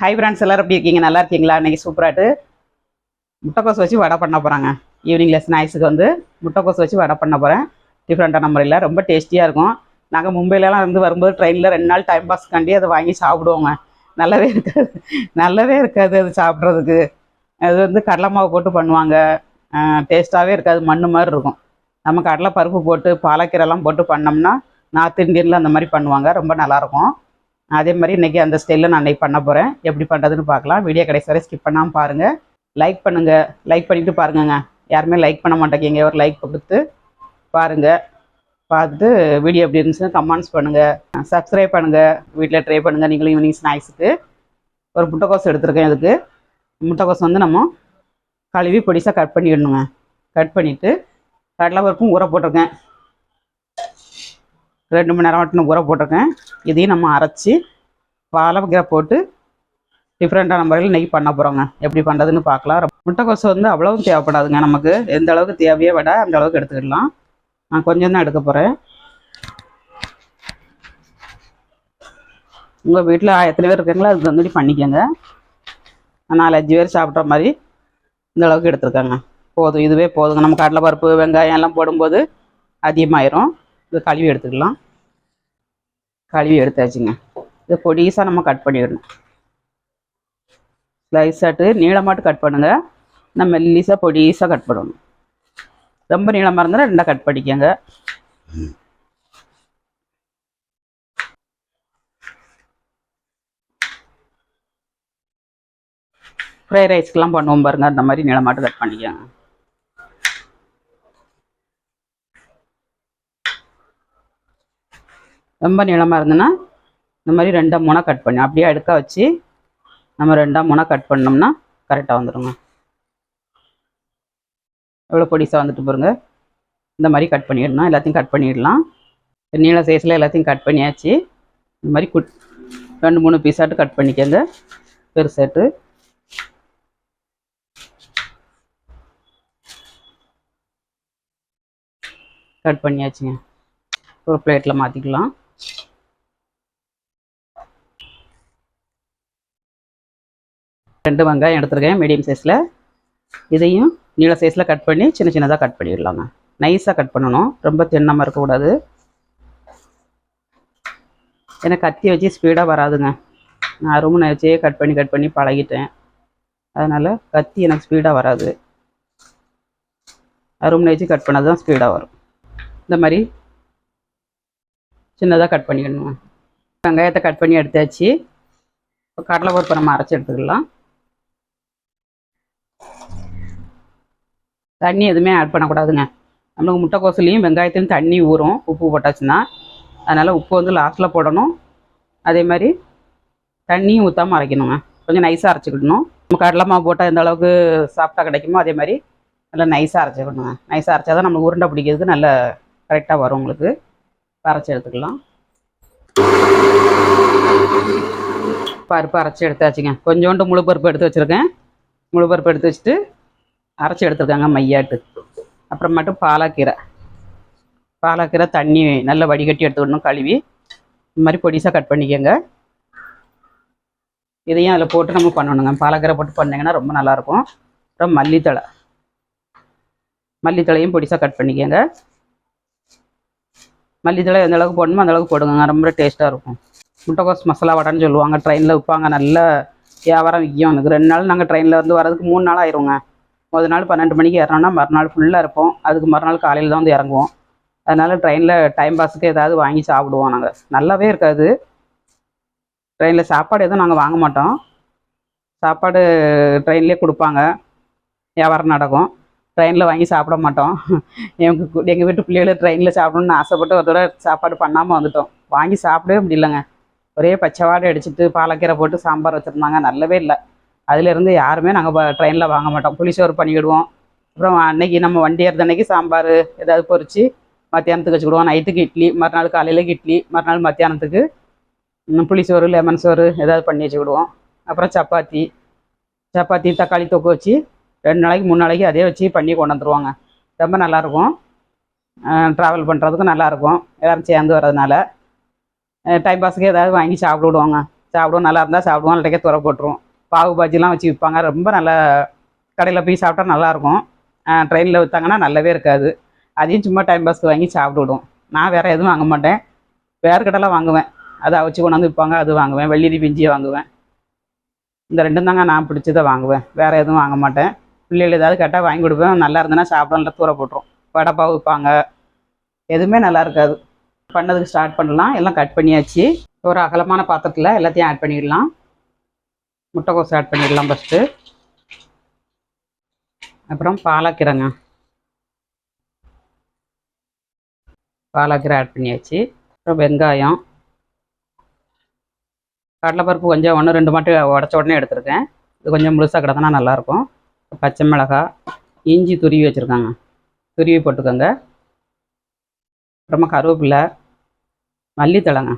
Hi friends எல்லாரும் எப்படி இருக்கீங்க? நல்லா இருக்கீங்களா? இன்றைக்கி சூப்பராட்டு முட்டைக்கோஸ் வச்சு வடை பண்ண போகிறாங்க ஈவினிங்கில் ஸ்நாக்ஸுக்கு வந்து முட்டைக்கோஸ் வச்சு வடை பண்ண போகிறேன் டிஃப்ரெண்ட்டான முறையில். ரொம்ப டேஸ்டியாக இருக்கும். நாங்கள் மும்பையிலலாம் இருந்து வரும்போது ட்ரெயினில் ரெண்டு நாள் டைம் பாஸ்க்காண்டி அதை வாங்கி சாப்பிடுவோங்க. நல்லாவே இருக்காது. நல்லாவே இருக்காது அது சாப்பிட்றதுக்கு. அது வந்து கடலை மாவு போட்டு பண்ணுவாங்க. டேஸ்ட்டாகவே இருக்காது. மண்ணு மாதிரி இருக்கும். நம்ம கடலை பருப்பு போட்டு பாலக்கீரைலாம் போட்டு பண்ணோம்னா நார்த் இந்தியனில் அந்த மாதிரி பண்ணுவாங்க. ரொம்ப நல்லாயிருக்கும் அதே மாதிரி இன்றைக்கி அந்த ஸ்டைலில் நான் இன்னைக்கு பண்ண போகிறேன் எப்படி பண்ணுறதுன்னு பார்க்கலாம். வீடியோ கடைசி வரை ஸ்கிப் பண்ணாமல் பாருங்கள் லைக் பண்ணுங்கள் லைக் பண்ணிவிட்டு பாருங்கங்க. யாருமே லைக் பண்ண மாட்டேங்க. ஒரு லைக் கொடுத்து பாருங்கள் பார்த்துட்டு வீடியோ எப்படி இருந்துச்சுன்னா கமெண்ட்ஸ் பண்ணுங்கள் சப்ஸ்கிரைப் பண்ணுங்கள் வீட்டில் ட்ரை பண்ணுங்கள் நீங்களும் ஈவினிங் ஸ்நாக்ஸுக்கு ஒரு முட்டைக்கோஸ் எடுத்திருக்கேன் இதுக்கு. முட்டைக்கோஸ் வந்து நம்ம கழுவி பொடிசாக கட் பண்ணிடணுங்க. கட் பண்ணிவிட்டு கடலை பருப்பும் ஊற போட்டிருக்கேன். ரெண்டு மணி நேரம் வட்டினு ஊற போட்டிருக்கேன். இதையும் நம்ம அரைச்சி பாலக்கீரை போட்டு டிஃப்ரெண்ட்டான முறையில் இன்றைக்கி பண்ண போகிறோங்க எப்படி பண்ணுறதுன்னு பார்க்கலாம். முட்டைக்கோசு வந்து அவ்வளவும் தேவைப்படாதுங்க நமக்கு. எந்த அளவுக்கு தேவையோ விட அந்த அளவுக்கு எடுத்துக்கிடலாம் நான் கொஞ்சம் தான் எடுக்க போகிறேன் உங்கள் வீட்டில் எத்தனை பேர் இருக்காங்களோ அதுக்கு தகுந்தபடி பண்ணிக்கோங்க. நாலு அஞ்சு பேர் சாப்பிட்ற மாதிரி இந்த அளவுக்கு எடுத்துருக்காங்க. போதும் இதுவே போதுங்க. நம்ம கடலை பருப்பு வெங்காயம் எல்லாம் போடும்போது அதிகமாயிரும். இதை கழுவி எடுத்துக்கலாம். கழுவி எடுத்தாச்சுங்க. இதை பொடிசாக நம்ம கட் பண்ணிடணும். ஸ்லைஸாட்டு நீளமாட்டு கட் பண்ணுங்க. நம்ம மெல்லிசாக பொடிசாக கட் பண்ணணும். ரொம்ப நீளமாக இருந்தால் ரெண்டாக கட் பண்ணிக்கோங்க. ஃப்ரைட் ரைஸ்க்கெலாம் பண்ணுவோம் பாருங்க. அந்த மாதிரி நீளமாட்டு கட் பண்ணிக்கோங்க. ரொம்ப நீளமாக இருந்ததுன்னா இந்த மாதிரி ரெண்டாக மூணாக கட் பண்ணி. அப்படியே அடுக்க வச்சு நம்ம ரெண்டாக மூணாக கட் பண்ணோம்னா கரெக்டாக வந்துடுங்க எவ்வளோ பொடிசாக வந்துட்டு பாருங்க. இந்த மாதிரி கட் பண்ணிடலாம். எல்லாத்தையும் கட் பண்ணிடலாம். நீள சைஸில் எல்லாத்தையும் கட் பண்ணியாச்சு. இந்த மாதிரி குட் ரெண்டு மூணு பீஸாட்டு கட் பண்ணிக்கோங்க. பெருசாட்டு. கட் பண்ணியாச்சுங்க. ஒரு பிளேட்டில் மாற்றிக்கலாம் ரெண்டு வெங்காயம் எடுத்துருக்கேன் மீடியம் சைஸில் இதையும் நீள சைஸில் கட் பண்ணி சின்ன சின்னதாக கட் பண்ணிடலாங்க. நைஸாக கட் பண்ணணும். ரொம்ப தின்னமாக இருக்கக்கூடாது. ஏன்னா கத்தி வச்சு ஸ்பீடாக வராதுங்க. நான் ரொம்ப வச்சே கட் பண்ணி கட் பண்ணி பழகிட்டேன். அதனால் கத்தி எனக்கு ஸ்பீடாக வராது. அருமுனை வச்சு கட் பண்ணால் தான் ஸ்பீடாக வரும். இந்த மாதிரி சின்னதாக கட் பண்ணிக்கணும் வெங்காயத்தை கட் பண்ணி எடுத்தாச்சு. இப்போ கடலை பருப்பு நம்ம அரைச்சி எடுத்துக்கலாம். தண்ணி எதுவுமே ஆட் பண்ணக்கூடாதுங்க. நம்மளுக்கு முட்டைக்கோசுலேயும் வெங்காயத்தையும் தண்ணி ஊறும். உப்பு போட்டாச்சுன்னா அதனால் உப்பு வந்து லாஸ்ட்டில் போடணும். அதே மாதிரி தண்ணியும் ஊற்றாமல் அரைக்கணுங்க. கொஞ்சம் நைஸாக அரைச்சிக்கிடணும். நம்ம கடலை மாவு போட்டால் எந்த அளவுக்கு சாஃப்டாக கிடைக்குமோ அதே மாதிரி நல்லா நைஸாக அரைச்சிக்கணுங்க. நைஸாக அரைச்சா தான் நம்மளுக்கு உருண்டை பிடிக்கிறதுக்கு நல்ல கரெக்டாக வரும் உங்களுக்கு. அரைச்சி எடுத்துக்கலாம். பருப்பு அரைச்சி எடுத்தாச்சுங்க. கொஞ்சோண்டு முழு பருப்பு எடுத்து வச்சுருக்கேன். முழு பருப்பு எடுத்து வச்சுட்டு அரைச்சி எடுத்துருக்காங்க மையாட்டு. மட்டும் பாலாக்கீரை. பாலாக்கீரை தண்ணி நல்லா வடிகட்டி எடுத்துக்கணும் கழுவி. இந்த மாதிரி பொடிசாக கட் பண்ணிக்கோங்க. இதையும் அதில் போட்டு நம்ம பண்ணணுங்க. பாலாக்கீரை போட்டு பண்ணிங்கன்னா ரொம்ப நல்லாயிருக்கும். அப்புறம் மல்லித்தழை. மல்லித்தழையும் பொடிசாக கட் பண்ணிக்கோங்க. மல்லித்தழை எந்த அளவுக்கு போடணுமோ அந்த அளவுக்கு போடுங்க. ரொம்ப டேஸ்ட்டாக இருக்கும். முட்டைக்கோஸ் மசாலா வடைன்னு சொல்லுவாங்க. ட்ரெயினில் விற்பாங்க நல்ல வியாபாரம் விற்கும். எனக்கு ரெண்டு நாள் நாங்கள் ட்ரெயினில் வந்து வரதுக்கு மூணு நாள் ஆயிருங்க. முதல் நாள் பன்னெண்டு மணிக்கு ஏறோம்னா மறுநாள் ஃபுல்லாக இருப்போம். அதுக்கு மறுநாள் காலையில் தான் வந்து இறங்குவோம். அதனால் ட்ரெயினில் டைம் பாஸுக்கு ஏதாவது வாங்கி சாப்பிடுவோம் நாங்கள் நல்லாவே இருக்காது. ட்ரெயினில் சாப்பாடு எதுவும் நாங்கள் வாங்க மாட்டோம். சாப்பாடு ட்ரெயின்லேயே கொடுப்பாங்க. வியாபாரம் நடக்கும். ட்ரெயினில் வாங்கி சாப்பிட மாட்டோம். எங்கள் எங்கள் வீட்டு பிள்ளைகளை ட்ரெயினில் சாப்பிடணும்னு ஆசைப்பட்டு ஒரு தடவை சாப்பாடு பண்ணாமல் வந்துட்டோம். வாங்கி சாப்பிடவே முடியலங்க. ஒரே பச்சைவாடை அடிச்சுட்டு பாலக்கீரை போட்டு சாம்பார் வச்சுருந்தாங்க. நல்லவே இல்லை. அதுலேருந்து யாருமே நாங்கள் ட்ரெயினில் வாங்க மாட்டோம். புளிசோறு பண்ணிக்கிடுவோம். அப்புறம் அன்னைக்கு நம்ம வண்டி ஏறுற அன்னைக்கு சாம்பார் ஏதாவது பொறிச்சு மத்தியானத்துக்கு வச்சுக்கிடுவோம். நைட்டுக்கு இட்லி மறுநாள் காலையிலக்கு இட்லி மறுநாள் மத்தியானத்துக்கு இன்னும் புளிசோறு லெமன் சோறு ஏதாவது பண்ணி வச்சுக்கிடுவோம். அப்புறம் சப்பாத்தி சப்பாத்தி தக்காளி தொக்கு வச்சு ரெண்டு நாளைக்கு மூணு நாளைக்கு அதே வச்சு பண்ணி கொண்டு வந்துருவாங்க. ரொம்ப நல்லாயிருக்கும். ட்ராவல் பண்ணுறதுக்கும் நல்லாயிருக்கும். எல்லோரும் சேர்ந்து வர்றதுனால. டைம் பாஸுக்கு ஏதாவது வாங்கி சாப்பிடுவாங்க. சாப்பிடுவோம். நல்லா இருந்தால் சாப்பிடுவோம். இல்லாட்டிக்கே துறை போட்டுருவோம். பாவு பாஜிலாம் வச்சு விற்பாங்க. ரொம்ப நல்லா கடையில் போய் சாப்பிட்டா நல்லாயிருக்கும். ட்ரெயினில் விற்றாங்கன்னா நல்லாவே இருக்காது. அதையும் சும்மா டைம் பாஸ்க்கு வாங்கி சாப்பிட்டு விடுவோம் நான் வேறு எதுவும் வாங்க மாட்டேன். வேறு கடையில் வாங்குவேன். அதை அவிச்சு கொண்டாந்து விற்பாங்க அது வாங்குவேன். வெள்ளரி பிஞ்சி வாங்குவேன். இந்த ரெண்டும் தாங்க நான் பிடிச்சதை வாங்குவேன். வேறு எதுவும் வாங்க மாட்டேன். பிள்ளைகள் ஏதாவது கேட்டால் வாங்கி கொடுப்பேன். நல்லா இருந்ததுன்னா சாப்பிடல தூர போட்டுரும். வடைப்பாவு விற்பாங்க. எதுவுமே நல்லா இருக்காது. பண்ணதுக்கு ஸ்டார்ட் பண்ணலாம். எல்லாம் கட் பண்ணியாச்சு. ஒரு அகலமான பாத்திரத்தில் எல்லாத்தையும் ஆட் பண்ணிடலாம். முட்டைக்கோஸ் ஆட் பண்ணிடலாம் ஃபஸ்ட்டு அப்புறம் பாலாக்கீரைங்க. பாலாக்கீரை ஆட் பண்ணியாச்சு. அப்புறம் வெங்காயம். கடலைப்பருப்பு கொஞ்சம் ஒன்று ரெண்டு மட்டும் உடச்ச உடனே எடுத்திருக்கேன். இது கொஞ்சம் முழுசாக கிடக்குனா நல்லாயிருக்கும். பச்சை மிளகாய் இஞ்சி துருவி வச்சுருக்காங்க. துருவி போட்டுக்கோங்க. அப்புறமா கருவேப்பிலை மல்லித்தழைங்க.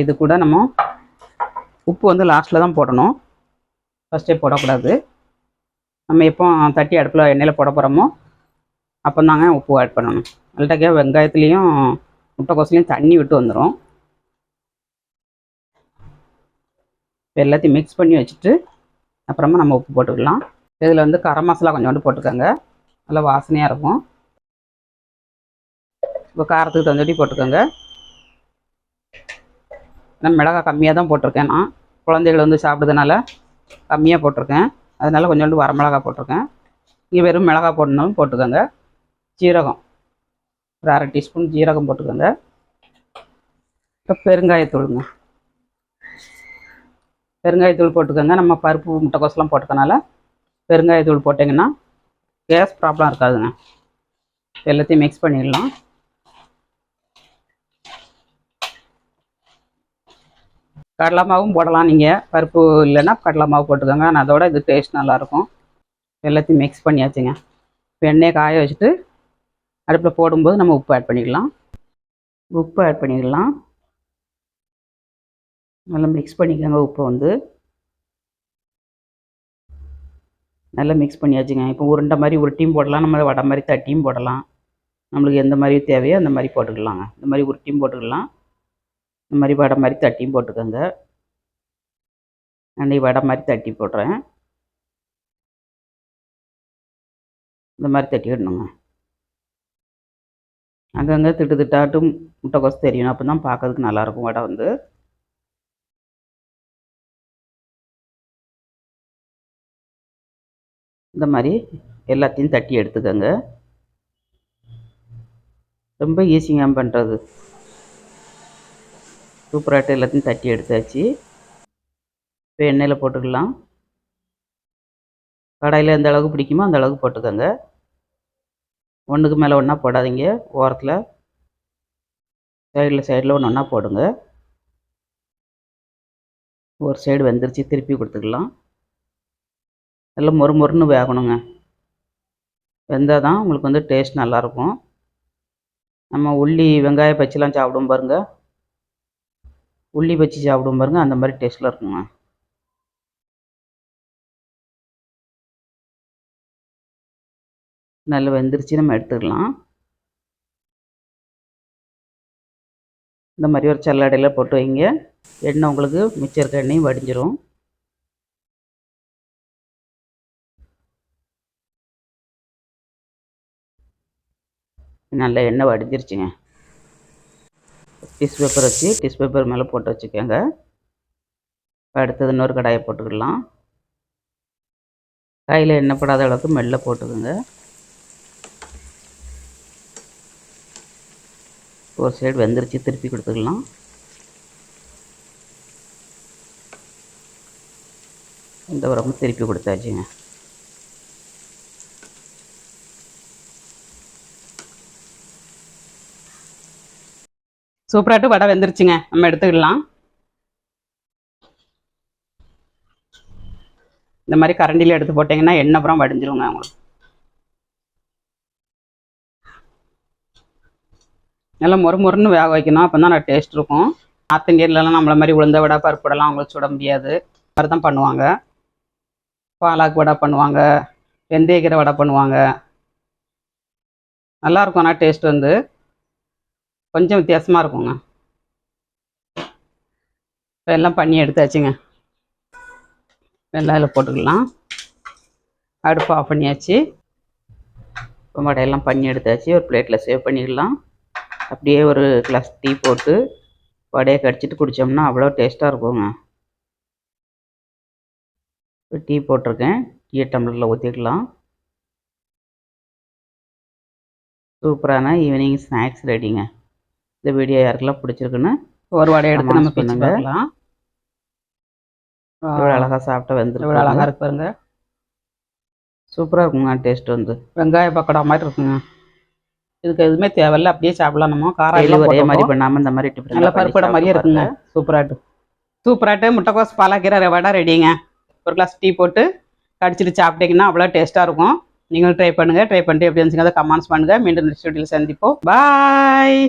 இது கூட நம்ம உப்பு வந்து லாஸ்ட்டில் தான் போடணும். ஃபஸ்ட்டே போடக்கூடாது. நம்ம எப்போ தட்டி அடுப்பில் எண்ணெயில் போட போகிறோமோ அப்போ தாங்க உப்பு ஆட் பண்ணணும். அல்டாக்கே வெங்காயத்துலேயும் முட்டைக்கோசுலேயும் தண்ணி விட்டு வந்துடும் எல்லாத்தையும் மிக்ஸ் பண்ணி வச்சுட்டு அப்புறமா நம்ம உப்பு போட்டுக்கலாம் இதில் வந்து கரம் மசாலா கொஞ்சோண்டு போட்டுக்கோங்க. நல்லா வாசனையாக இருக்கும். இப்போ காரத்துக்கு தந்தடி போட்டுக்கோங்க. நான் மிளகாய் கம்மியாக தான் போட்டிருக்கேன். நான் குழந்தைகள் வந்து சாப்பிட்றதுனால கம்மியாக போட்டிருக்கேன். அதனால் கொஞ்சோண்டு வரமிளகா போட்டிருக்கேன். இங்கே வெறும் மிளகாய் போடணும் போட்டுக்கோங்க. ஜீரகம் ஒரு அரை டீஸ்பூன் ஜீரகம் போட்டுக்கோங்க. இப்போ பெருங்காயத்தூளுங்க. பெருங்காயத்தூள் போட்டுக்கோங்க. நம்ம பருப்பு முட்டைக்கோசெலாம் போட்டுக்கனால பெருங்காயத்தூள் போட்டிங்கன்னா கேஸ் ப்ராப்ளம் இருக்காதுங்க. எல்லாத்தையும் மிக்ஸ் பண்ணிடலாம். கடலை மாவும் போடலாம் நீங்கள் பருப்பு இல்லைன்னா கடலை மாவு போட்டுக்கோங்க. ஆனால் அதோட இது டேஸ்ட் நல்லாயிருக்கும். எல்லாத்தையும் மிக்ஸ் பண்ணியாச்சுங்க. இப்போ எண்ணெயை காய வச்சுட்டு அடுப்பில் போடும்போது நம்ம உப்பு ஆட் பண்ணிக்கலாம். உப்பு ஆட் பண்ணிக்கலாம். நல்லா மிக்ஸ் பண்ணிக்கோங்க உப்பு வந்து. நல்லா மிக்ஸ் பண்ணியாச்சுங்க. இப்போ உருண்டை மாதிரி உருட்டியும் போடலாம். நம்ம வடை மாதிரி தட்டியும் போடலாம். நம்மளுக்கு எந்த மாதிரி தேவையோ அந்த மாதிரி போட்டுக்கலாங்க. இந்த மாதிரி உருட்டியும் போட்டுக்கலாம். இந்த மாதிரி வடை மாதிரி தட்டியும் போட்டுக்கோங்க. நான் வடை மாதிரி தட்டி போடுறேன். இந்த மாதிரி தட்டி விடணுங்க. அங்கங்கே திட்டு திட்டாட்டும் முட்டைக்கோசு தெரியணும் அப்போ தான் பார்க்கறதுக்கு நல்லாயிருக்கும் வடை வந்து. இந்த மாதிரி எல்லாத்தையும் தட்டி எடுத்துக்கோங்க. ரொம்ப ஈஸிங்க பண்ணுறது சூப்பராகிட்டு எல்லாத்தையும் தட்டி எடுத்தாச்சு. இப்போ எண்ணெயில் போட்டுக்கலாம். கடாயில் எந்த அளவுக்கு பிடிக்குமோ அந்த அளவுக்கு போட்டுக்கோங்க. ஒன்றுக்கு மேலே ஒன்றா போடாதீங்க. ஓரத்தில் சைடில் சைடில் ஒன்று ஒன்றா போடுங்க. ஒரு சைடு வெந்துருச்சு திருப்பி கொடுத்துக்கலாம். நல்லா மொறு மொறுன்னு வேகணுங்க. வெந்தால் தான் உங்களுக்கு வந்து டேஸ்ட் நல்லாயிருக்கும் நம்ம உள்ளி வெங்காய பச்சிலாம் சாப்பிடும் பாருங்கள் உள்ளி வச்சு சாப்பிடும் பாருங்க அந்த மாதிரி டேஸ்ட்டில் இருக்குங்க. நல்லா வெந்துருச்சு நம்ம எடுத்துக்கலாம். இந்த மாதிரி ஒரு சல்லடையில் போட்டு வைங்க. எண்ணெய் உங்களுக்கு மிச்சம் இருக்க எண்ணெயும் வடிஞ்சிரும். நல்ல எண்ணெய் வடிஞ்சிருச்சுங்க. டிஷ் பேப்பர் வச்சு டிஷ் பேப்பர் மேலே போட்டு வச்சுக்கோங்க. அடுத்தது இன்னொரு கடாயை போட்டுக்கலாம் கையில் எண்ணப்படாத அளவுக்கு மெல்ல போட்டுக்கோங்க. ஒரு சைடு வெந்துருச்சு திருப்பி கொடுத்துக்கலாம். இந்த உரமும் திருப்பி கொடுத்தாச்சுங்க. சூப்பராட்டு வடை வெந்துருச்சுங்க. நம்ம எடுத்துக்கலாம். இந்த மாதிரி கரண்டியில் எடுத்து போட்டிங்கன்னா எண்ணெய் அப்புறம் வடிஞ்சிருங்க உங்களுக்கு. நல்லா மொறு மொறுன்னு வேக வைக்கணும். அப்போ தான் டேஸ்ட் இருக்கும். நார்த் இந்தியன்லலாம் நம்மள மாதிரி உளுந்த வடை பருப்பு வடைலாம் அவங்களுக்கு சுட முடியாது. மாதிரி தான் பண்ணுவாங்க. பாலாக்கு வடை பண்ணுவாங்க. வெந்தயக்கீரை வடை பண்ணுவாங்க. நல்லாயிருக்கும் ஆனால் டேஸ்ட் வந்து. கொஞ்சம் வித்தியாசமாக இருக்குங்க. இப்போ எல்லாம் பண்ணி எடுத்தாச்சுங்க. எல்லாம் இதில் போட்டுக்கலாம். அடுப்பு ஆஃப் பண்ணியாச்சு. இப்போ வடையெல்லாம் பண்ணி எடுத்தாச்சு. ஒரு பிளேட்டில் சேவ் பண்ணிடலாம். அப்படியே ஒரு கிளாஸ் டீ போட்டு வடையை கடிச்சிட்டு குடித்தோம்னா அவ்வளோ டேஸ்ட்டாக இருக்குங்க. இப்போ டீ போட்டிருக்கேன். டீ டம்ளரில் ஊற்றிக்கலாம் சூப்பரான ஈவினிங் ஸ்நாக்ஸ் ரெடிங்க இந்த வீடியோ யாருக்கெல்லாம் பிடிச்சிருக்குன்னு ஒரு வடையை எடுத்து நம்ம பிச்சு. பார்க்கலாம். எவ்வளோ அழகாக சாப்பிட்டா எவ்வளோ வந்துருக்கு அழகாக இருக்கு பாருங்க. சூப்பராக இருக்குங்க டேஸ்ட் வந்து. வெங்காய பக்கோடா மாதிரி இருக்குங்க. இதுக்கு எதுவுமே தேவையில்ல அப்படியே சாப்பிடலாம் நம்ம. காரம் ஒரே மாதிரி. பண்ணாமல் இந்த மாதிரி நல்ல பருப்படை மாதிரியே இருக்குங்க. சூப்பராட்டு. சூப்பராட்டு. முட்டைக்கோஸ் பாலாக்கீரை வடை ரெடிங்க ஒரு கிளாஸ் டீ போட்டு கடிச்சிட்டு சாப்பிட்டீங்கன்னா அவ்வளோ டேஸ்ட்டாக இருக்கும். நீங்களும் ட்ரை பண்ணுங்கள் ட்ரை பண்ணிட்டு எப்படி இருந்துச்சுங்க அதை கமெண்ட்ஸ் பண்ணுங்கள் மீண்டும் நெக்ஸ்ட் வீடியோவில் சந்திப்போம். பாய்